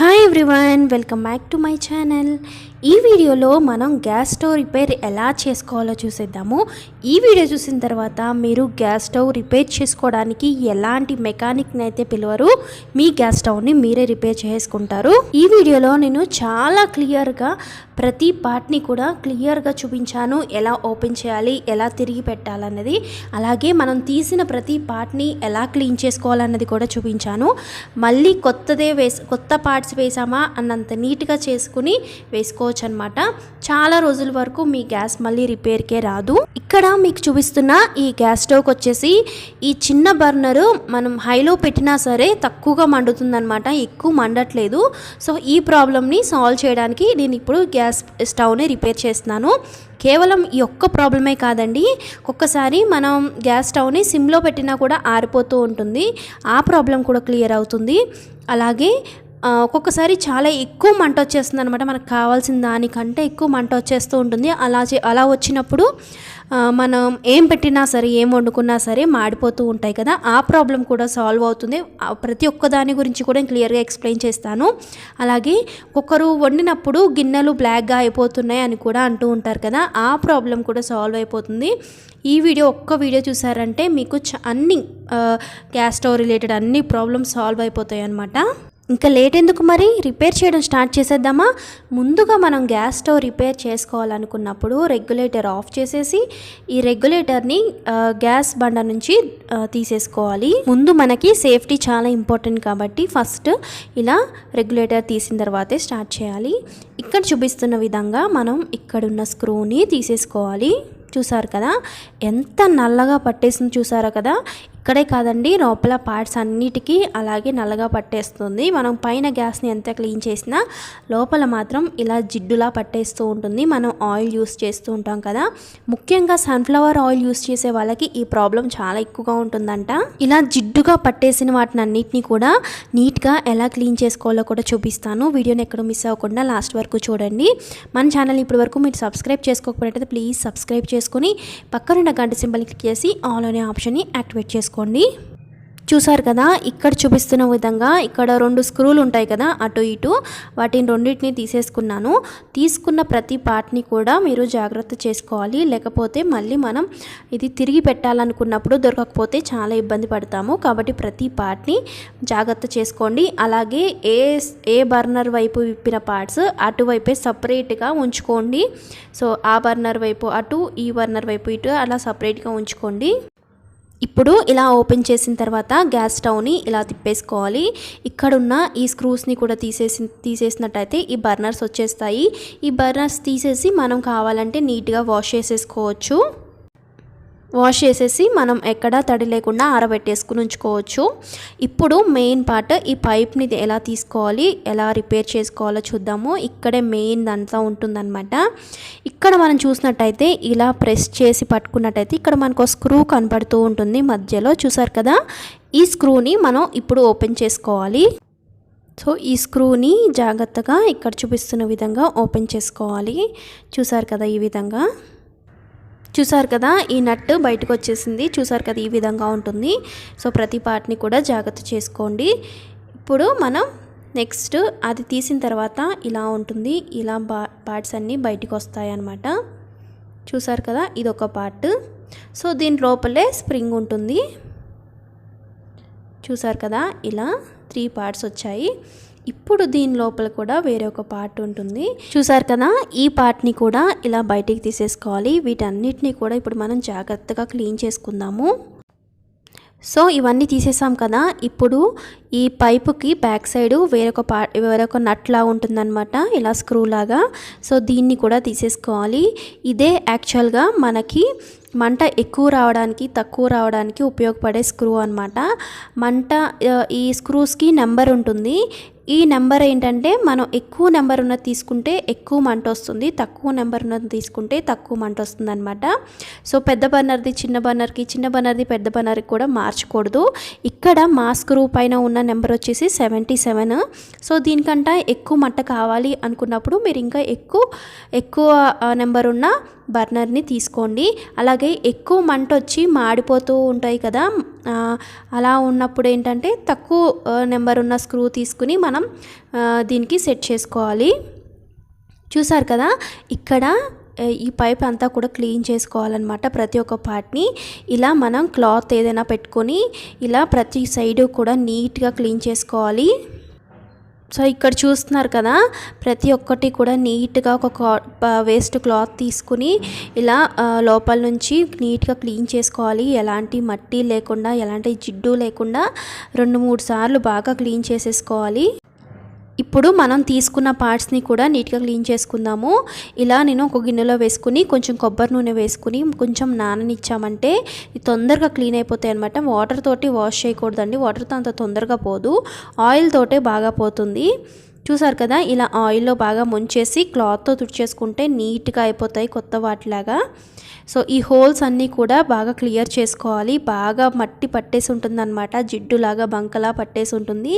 Hi everyone welcome back to my channel ఈ వీడియోలో మనం గ్యాస్ స్టవ్ రిపేర్ ఎలా చేసుకోవాలో చూసేద్దాము. ఈ వీడియో చూసిన తర్వాత మీరు గ్యాస్ స్టవ్ రిపేర్ చేసుకోవడానికి ఎలాంటి మెకానిక్ని అయితే పిలవరు మీ గ్యాస్ స్టవ్ని మీరే రిపేర్ చేసుకుంటారు. ఈ వీడియోలో నేను చాలా క్లియర్గా ప్రతి పార్ట్ని కూడా క్లియర్గా చూపించాను ఎలా ఓపెన్ చేయాలి ఎలా తిరిగి పెట్టాలన్నది. అలాగే మనం తీసిన ప్రతి పార్ట్ని ఎలా క్లీన్ చేసుకోవాలన్నది కూడా చూపించాను. మళ్ళీ కొత్తదే వేస్ కొత్త పార్ట్స్ వేసామా అన్నంత నీట్గా చేసుకుని వేసుకోవచ్చు అనమాట చాలా రోజుల వరకు మీ గ్యాస్ మళ్ళీ రిపేర్కే రాదు. ఇక్కడ మీకు చూపిస్తున్న ఈ గ్యాస్ స్టవ్కి వచ్చేసి ఈ చిన్న బర్నరు మనం హైలో పెట్టినా సరే తక్కువగా మండుతుందనమాట ఎక్కువ మండట్లేదు. సో ఈ ప్రాబ్లమ్ని సాల్వ్ చేయడానికి నేను ఇప్పుడు గ్యాస్ స్టవ్ని రిపేర్ చేస్తున్నాను. కేవలం ఈ ఒక్క ప్రాబ్లమే కాదండి. ఒక్కసారి మనం గ్యాస్ స్టవ్ని సిమ్లో పెట్టినా కూడా ఆరిపోతూ ఉంటుంది. ఆ ప్రాబ్లం కూడా క్లియర్ అవుతుంది. అలాగే ఒక్కొక్కసారి చాలా ఎక్కువ మంట వచ్చేస్తుంది అనమాట మనకు కావాల్సిన దానికంటే ఎక్కువ మంట వచ్చేస్తూ ఉంటుంది. అలా చే- అలా వచ్చినప్పుడు మనం ఏం పెట్టినా సరే ఏం వండుకున్నా సరే మాడిపోతూ ఉంటాయి కదా. ఆ ప్రాబ్లం కూడా సాల్వ్ అవుతుంది. ప్రతి ఒక్క దాని గురించి కూడా నేను క్లియర్గా ఎక్స్ప్లెయిన్ చేస్తాను. అలాగే ఒక్కరు వండినప్పుడు గిన్నెలు బ్లాక్గా అయిపోతున్నాయి అని కూడా అంటూ ఉంటారు కదా. ఆ ప్రాబ్లం కూడా సాల్వ్ అయిపోతుంది. ఈ వీడియో ఒక్క వీడియో చూసారంటే మీకు అన్ని గ్యాస్ స్టవ్ రిలేటెడ్ అన్ని ప్రాబ్లమ్స్ సాల్వ్ అయిపోతాయి అన్నమాట. ఇంకా లేట్ ఎందుకు మరి? రిపేర్ చేయడం స్టార్ట్ చేసేద్దామా? ముందుగా మనం గ్యాస్ స్టవ్ రిపేర్ చేసుకోవాలనుకున్నప్పుడు రెగ్యులేటర్ ఆఫ్ చేసేసి ఈ రెగ్యులేటర్ని గ్యాస్ బండ నుంచి తీసేసుకోవాలి. ముందు మనకి సేఫ్టీ చాలా ఇంపార్టెంట్ కాబట్టి ఫస్ట్ ఇలా రెగ్యులేటర్ తీసిన తర్వాతే స్టార్ట్ చేయాలి. ఇక్కడ చూపిస్తున్న విధంగా మనం ఇక్కడున్న స్క్రూని తీసేసుకోవాలి. చూసారు కదా? ఎంత నల్లగా పట్టేసింది చూసారా కదా? ఇక్కడే కాదండి లోపల పార్ట్స్ అన్నిటికీ అలాగే నల్లగా పట్టేస్తుంది. మనం పైన గ్యాస్ని ఎంత క్లీన్ చేసినా లోపల మాత్రం ఇలా జిడ్డులా పట్టేస్తూ ఉంటుంది. మనం ఆయిల్ యూస్ చేస్తూ ఉంటాం కదా. ముఖ్యంగా సన్ఫ్లవర్ ఆయిల్ యూస్ చేసే వాళ్ళకి ఈ ప్రాబ్లం చాలా ఎక్కువగా ఉంటుందంట. ఇలా జిడ్డుగా పట్టేసిన వాటిని అన్నిటిని కూడా నీట్గా ఎలా క్లీన్ చేసుకోవాలో కూడా చూపిస్తాను. వీడియోని ఎక్కడ మిస్ అవ్వకుండా లాస్ట్ వరకు చూడండి. మన ఛానల్ ఇప్పటి వరకు మీరు సబ్స్క్రైబ్ చేసుకోకపోయినట్టయితే ప్లీజ్ సబ్స్క్రైబ్ చేసుకొని పక్కనున్న గంట సింబల్ క్లిక్ చేసి ఆల్ అనే ఆప్షన్ని యాక్టివేట్ చేసుకోండి. చూసారు కదా ఇక్కడ చూపిస్తున్న విధంగా ఇక్కడ రెండు స్క్రూలు ఉంటాయి కదా అటు ఇటు. వాటిని రెండింటిని తీసేసుకున్నాను. తీసుకున్న ప్రతి పార్ట్ని కూడా మీరు జాగ్రత్త చేసుకోవాలి. లేకపోతే మళ్ళీ మనం ఇది తిరిగి పెట్టాలనుకున్నప్పుడు దొరకకపోతే చాలా ఇబ్బంది పడతాము. కాబట్టి ప్రతి పార్ట్ని జాగ్రత్త చేసుకోండి. అలాగే ఏ ఏ బర్నర్ వైపు విప్పిన పార్ట్స్ అటువైపే సపరేట్గా ఉంచుకోండి. సో ఆ బర్నర్ వైపు అటు ఈ బర్నర్ వైపు ఇటు అలా సపరేట్గా ఉంచుకోండి. ఇప్పుడు ఇలా ఓపెన్ చేసిన తర్వాత గ్యాస్ స్టవ్ని ఇలా తిప్పేసుకోవాలి. ఇక్కడున్న ఈ స్క్రూస్ని కూడా తీసేసి తీసేసినట్టయితే ఈ బర్నర్స్ వచ్చేస్తాయి. ఈ బర్నర్స్ తీసేసి మనం కావాలంటే నీట్గా వాష్ చేసేసుకోవచ్చు. వాష్ చేసేసి మనం ఎక్కడా తడి లేకుండా ఆరబెట్టేసుకుని ఉంచుకోవచ్చు. ఇప్పుడు మెయిన్ పార్ట్ ఈ పైప్ని ఎలా తీసుకోవాలి ఎలా రిపేర్ చేసుకోవాలో చూద్దాము. ఇక్కడే మెయిన్ అంతా ఉంటుందన్నమాట. ఇక్కడ మనం చూసినట్టయితే ఇలా ప్రెస్ చేసి పట్టుకున్నట్టయితే ఇక్కడ మనకు స్క్రూ కనపడుతూ ఉంటుంది మధ్యలో. చూసారు కదా? ఈ స్క్రూని మనం ఇప్పుడు ఓపెన్ చేసుకోవాలి. సో ఈ స్క్రూని జాగ్రత్తగా ఇక్కడ చూపిస్తున్న విధంగా ఓపెన్ చేసుకోవాలి. చూసారు కదా ఈ విధంగా? చూసారు కదా ఈ నట్ బయటకు వచ్చేసింది చూసారు కదా ఈ విధంగా ఉంటుంది. సో ప్రతి పార్ట్ని కూడా జాగ్రత్త చేసుకోండి. ఇప్పుడు మనం నెక్స్ట్ అది తీసిన తర్వాత ఇలా ఉంటుంది. ఇలా బా పార్ట్స్ అన్నీ బయటకు వస్తాయన్నమాట చూసారు కదా ఇది ఒక పార్ట్. సో దీని లోపలే స్ప్రింగ్ ఉంటుంది. చూసారు కదా ఇలా త్రీ పార్ట్స్ వచ్చాయి. ఇప్పుడు దీని లోపల కూడా వేరే ఒక పార్ట్ ఉంటుంది. చూసారు కదా ఈ పార్ట్ని కూడా ఇలా బయటికి తీసేసుకోవాలి. వీటన్నిటిని కూడా ఇప్పుడు మనం జాగ్రత్తగా క్లీన్ చేసుకుందాము. సో ఇవన్నీ తీసేసాం కదా. ఇప్పుడు ఈ పైపుకి బ్యాక్ సైడ్ వేరొక పా వేరొక నట్లా ఉంటుందన్నమాట ఇలా స్క్రూ లాగా. సో దీన్ని కూడా తీసేసుకోవాలి. ఇదే యాక్చువల్గా మనకి మంట ఎక్కువ రావడానికి తక్కువ రావడానికి ఉపయోగపడే స్క్రూ అనమాట మంట ఈ స్క్రూస్కి నెంబర్ ఉంటుంది. ఈ నెంబర్ ఏంటంటే మనం ఎక్కువ నెంబర్ ఉన్నది తీసుకుంటే ఎక్కువ మంట వస్తుంది తక్కువ నెంబర్ ఉన్నది తీసుకుంటే తక్కువ మంట వస్తుంది అనమాట సో పెద్ద బర్నర్ది చిన్న బర్నర్కి చిన్న బర్నర్ది పెద్ద బర్నర్కి కూడా మార్చకూడదు. ఇక్కడ మాస్క్ స్క్రూ పైన ఉన్న నెంబర్ వచ్చేసి సెవెంటీ సెవెన్. సో దీనికంటే ఎక్కువ మంట కావాలి అనుకున్నప్పుడు మీరు ఇంకా ఎక్కువ ఎక్కువ నెంబర్ ఉన్న బర్నర్ని తీసుకోండి. అలాగే ఎక్కువ మంట వచ్చి మాడిపోతూ ఉంటాయి కదా. అలా ఉన్నప్పుడు ఏంటంటే తక్కువ నెంబర్ ఉన్న స్క్రూ తీసుకుని మనం దీనికి సెట్ చేసుకోవాలి. చూసారు కదా? ఇక్కడ ఈ పైప్ అంతా కూడా క్లీన్ చేసుకోవాలన్నమాట ప్రతి ఒక్క పార్ట్ని. ఇలా మనం క్లాత్ ఏదైనా పెట్టుకొని ఇలా ప్రతి సైడు కూడా నీట్గా క్లీన్ చేసుకోవాలి. సో ఇక్కడ చూస్తున్నారు కదా ప్రతి ఒక్కటి కూడా నీట్గా ఒక వేస్ట్ క్లాత్ తీసుకుని ఇలా లోపల నుంచి నీట్గా క్లీన్ చేసుకోవాలి. ఎలాంటి మట్టి లేకుండా ఎలాంటి జిడ్డు లేకుండా రెండు మూడు సార్లు బాగా క్లీన్ చేసేసుకోవాలి. ఇప్పుడు మనం తీసుకున్న పార్ట్స్ని కూడా నీట్గా క్లీన్ చేసుకుందాము. ఇలా నేను ఒక గిన్నెలో వేసుకుని కొంచెం కొబ్బరి నూనె వేసుకుని కొంచెం నాననిచ్చామంటే తొందరగా క్లీన్ అయిపోతాయి అనమాట వాటర్ తోటి వాష్ చేయకూడదండి. వాటర్తో అంత తొందరగా పోదు. ఆయిల్ తోటే బాగా పోతుంది. చూసారు కదా ఇలా ఆయిల్లో బాగా ముంచేసి క్లాత్తో తుడిచేసుకుంటే నీట్గా అయిపోతాయి కొత్త వాటిలాగా. సో ఈ హోల్స్ అన్నీ కూడా బాగా క్లియర్ చేసుకోవాలి. బాగా మట్టి పట్టేసి ఉంటుందన్నమాట. జిడ్డులాగా బంకలా పట్టేసి ఉంటుంది.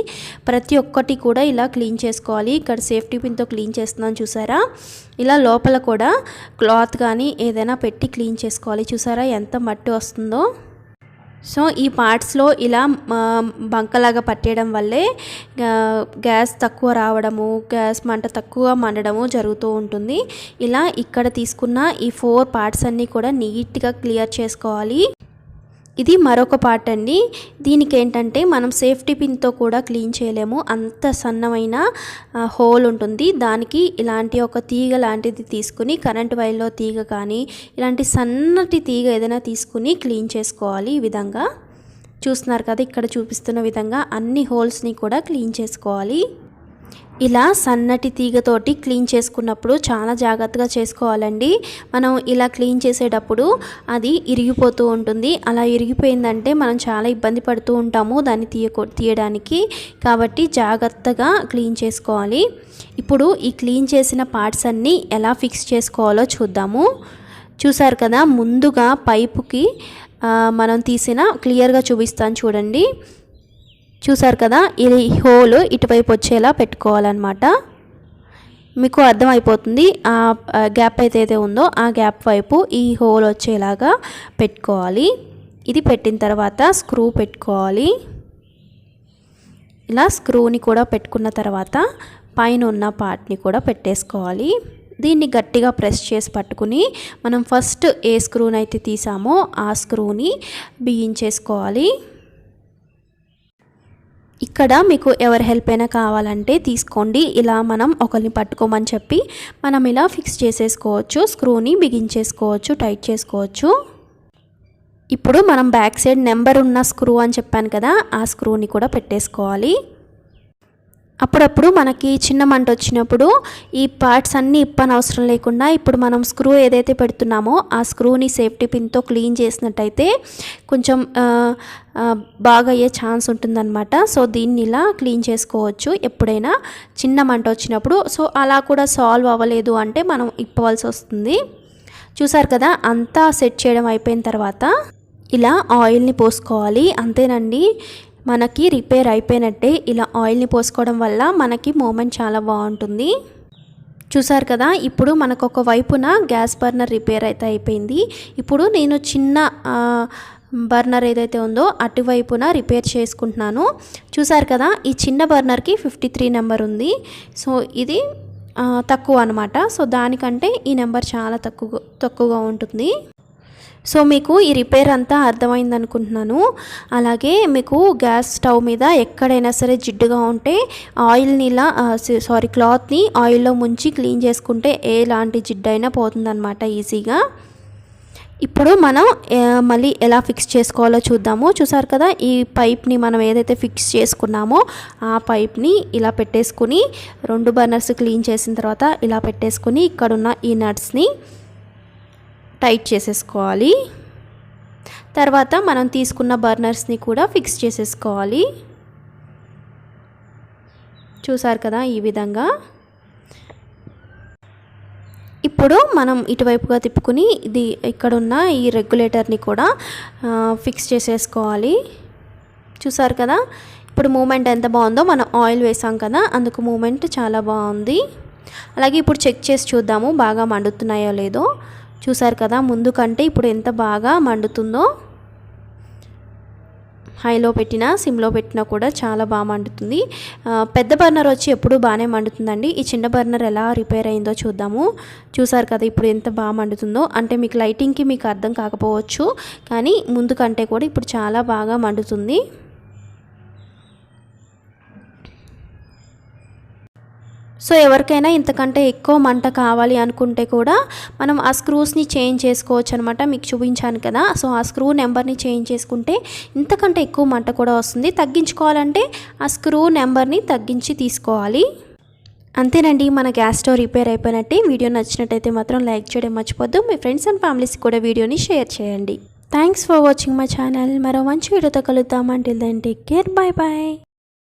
ప్రతి ఒక్కటి కూడా ఇలా క్లీన్ చేసుకోవాలి. ఇక్కడ సేఫ్టీ పిన్తో క్లీన్ చేస్తున్నాను చూసారా? ఇలా లోపల కూడా క్లాత్ కానీ ఏదైనా పెట్టి క్లీన్ చేసుకోవాలి. చూసారా ఎంత మట్టి వస్తుందో? సో ఈ పార్ట్స్లో ఇలా బంకలాగా పట్టేయడం వల్లే గ్యాస్ తక్కువ రావడము గ్యాస్ మంట తక్కువ మండడము జరుగుతూ ఉంటుంది. ఇలా ఇక్కడ తీసుకున్న ఈ ఫోర్ పార్ట్స్ అన్నీ కూడా నీట్గా క్లియర్ చేసుకోవాలి. ఇది మరొక పార్ట్ అండి. దీనికి ఏంటంటే మనం సేఫ్టీ పిన్తో కూడా క్లీన్ చేయలేము. అంత సన్నమైన హోల్ ఉంటుంది. దానికి ఇలాంటి ఒక తీగ లాంటిది తీసుకుని కరెంట్ వైర్లో తీగ కానీ ఇలాంటి సన్నటి తీగ ఏదైనా తీసుకుని క్లీన్ చేసుకోవాలి ఈ విధంగా. చూస్తున్నారు కదా ఇక్కడ చూపిస్తున్న విధంగా అన్ని హోల్స్ని కూడా క్లీన్ చేసుకోవాలి. ఇలా సన్నటి తీగతోటి క్లీన్ చేసుకున్నప్పుడు చాలా జాగ్రత్తగా చేసుకోవాలండి. మనం ఇలా క్లీన్ చేసేటప్పుడు అది ఇరిగిపోతూ ఉంటుంది. అలా ఇరిగిపోయిందంటే మనం చాలా ఇబ్బంది పడుతూ ఉంటాము దాన్ని తీయకో తీయడానికి. కాబట్టి జాగ్రత్తగా క్లీన్ చేసుకోవాలి. ఇప్పుడు ఈ క్లీన్ చేసిన పార్ట్స్ అన్నీ ఎలా ఫిక్స్ చేసుకోవాలో చూద్దాము. చూసారు కదా ముందుగా పైపుకి మనం తీసిన క్లియర్గా చూపిస్తాను చూడండి. చూసారు కదా ఇది హోల్ ఇటువైపు వచ్చేలా పెట్టుకోవాలన్నమాట. మీకు అర్థమైపోతుంది ఆ ఆ గ్యాప్ అయితే ఉందో ఆ గ్యాప్ వైపు ఈ హోల్ వచ్చేలాగా పెట్టుకోవాలి. ఇది పెట్టిన తర్వాత స్క్రూ పెట్టుకోవాలి. ఇలా స్క్రూని కూడా పెట్టుకున్న తర్వాత పైన ఉన్న పార్ట్ని కూడా పెట్టేసుకోవాలి. దీన్ని గట్టిగా ప్రెస్ చేసి పట్టుకుని మనం ఫస్ట్ ఏ స్క్రూనైతే తీసామో ఆ స్క్రూని బిగించేసుకోవాలి. ఇక్కడ మీకు ఎవరి హెల్ప్ అయినా కావాలంటే తీసుకోండి. ఇలా మనం ఒకరిని పట్టుకోమని చెప్పి మనం ఇలా ఫిక్స్ చేసేసుకోవచ్చు. స్క్రూని బిగించేసుకోవచ్చు. టైట్ చేసుకోవచ్చు. ఇప్పుడు మనం బ్యాక్ సైడ్ నెంబర్ ఉన్న స్క్రూ అని చెప్పాను కదా ఆ స్క్రూని కూడా పెట్టేసుకోవాలి. అప్పుడప్పుడు మనకి చిన్న మంట వచ్చినప్పుడు ఈ పార్ట్స్ అన్నీ ఇప్పనవసరం లేకుండా ఇప్పుడు మనం స్క్రూ ఏదైతే పెడుతున్నామో ఆ స్క్రూని సేఫ్టీ పిన్తో క్లీన్ చేసినట్టయితే కొంచెం బాగా అయ్యే ఛాన్స్ ఉంటుందన్నమాట. సో దీన్ని ఇలా క్లీన్ చేసుకోవచ్చు ఎప్పుడైనా చిన్న మంట వచ్చినప్పుడు. సో అలా కూడా సాల్వ్ అవ్వలేదు అంటే మనం ఇప్పవలసి వస్తుంది. చూసారు కదా అంతా సెట్ చేయడం అయిపోయిన తర్వాత ఇలా ఆయిల్ని పోసుకోవాలి. అంతేనండి. మనకి రిపేర్ అయిపోయినట్టే ఇలా ఆయిల్ని పోసుకోవడం వల్ల మనకి మూమెంట్ చాలా బాగుంటుంది. చూసారు కదా ఇప్పుడు మనకు ఒక వైపున గ్యాస్ బర్నర్ రిపేర్ అయితే అయిపోయింది. ఇప్పుడు నేను చిన్న బర్నర్ ఏదైతే ఉందో అటువైపున రిపేర్ చేసుకుంటున్నాను. చూసారు కదా ఈ చిన్న బర్నర్కి ఫిఫ్టీ త్రీ నెంబర్ ఉంది. సో ఇది తక్కువ అనమాట సో దానికంటే ఈ నెంబర్ చాలా తక్కువ తక్కువగా ఉంటుంది. సో మీకు ఈ రిపేర్ అంతా అర్థమైంది అనుకుంటున్నాను అలాగే మీకు గ్యాస్ స్టవ్ మీద ఎక్కడైనా సరే జిడ్డుగా ఉంటే ఆయిల్ని ఇలా సారీ క్లాత్ని ఆయిల్లో ముంచి క్లీన్ చేసుకుంటే ఎలాంటి జిడ్డైనా పోతుందన్నమాట ఈజీగా. ఇప్పుడు మనం మళ్ళీ ఎలా ఫిక్స్ చేసుకోవాలో చూద్దాము. చూసారు కదా ఈ పైప్ని మనం ఏదైతే ఫిక్స్ చేసుకున్నామో ఆ పైప్ని ఇలా పెట్టేసుకుని రెండు బర్నర్స్ క్లీన్ చేసిన తర్వాత ఇలా పెట్టేసుకుని ఇక్కడున్న ఈ నట్స్ని టైట్ చేసేసుకోవాలి. తర్వాత మనం తీసుకున్న బర్నర్స్ని కూడా ఫిక్స్ చేసేసుకోవాలి. చూసారు కదా ఈ విధంగా. ఇప్పుడు మనం ఇటువైపుగా తిప్పుకుని ఇది ఇక్కడున్న ఈ రెగ్యులేటర్ని కూడా ఫిక్స్ చేసేసుకోవాలి. చూసారు కదా? ఇప్పుడు మూమెంట్ ఎంత బాగుందో మనం ఆయిల్ వేసాం కదా అందుకు మూమెంట్ చాలా బాగుంది. అలాగే ఇప్పుడు చెక్ చేసి చూద్దాము బాగా మండుతున్నాయో లేదో. చూసారు కదా ముందు కంటే ఇప్పుడు ఎంత బాగా మండుతుందో. హైలో పెట్టినా సిమ్లో పెట్టినా కూడా చాలా బాగా మండుతుంది. పెద్ద బర్నర్ వచ్చి ఎప్పుడు బాగానే మండుతుందండి. ఈ చిన్న బర్నర్ ఎలా రిపేర్ అయిందో చూద్దాము. చూసారు కదా ఇప్పుడు ఎంత బాగా మండుతుందో. అంటే మీకు లైటింగ్కి మీకు అర్థం కాకపోవచ్చు కానీ ముందు కంటే కూడా ఇప్పుడు చాలా బాగా మండుతుంది. సో ఎవరికైనా ఇంతకంటే ఎక్కువ మంట కావాలి అనుకుంటే కూడా మనం ఆ స్క్రూస్ని చేంజ్ చేసుకోవచ్చు అనమాట మీకు చూపించాను కదా. సో ఆ స్క్రూ నెంబర్ని చేంజ్ చేసుకుంటే ఇంతకంటే ఎక్కువ మంట కూడా వస్తుంది. తగ్గించుకోవాలంటే ఆ స్క్రూ నెంబర్ని తగ్గించి తీసుకోవాలి. అంతేనండి మన గ్యాస్ స్టవ్ రిపేర్ అయిపోయినట్టే. వీడియో నచ్చినట్టయితే మాత్రం లైక్ చేయడం మర్చిపోద్దు. మీ ఫ్రెండ్స్ అండ్ ఫ్యామిలీస్కి కూడా వీడియోని షేర్ చేయండి. Thanks for watching my channel. మరో మంచి వీడియోతో కలుద్దాం. అంటే టేక్ కేర్ బాయ్ బాయ్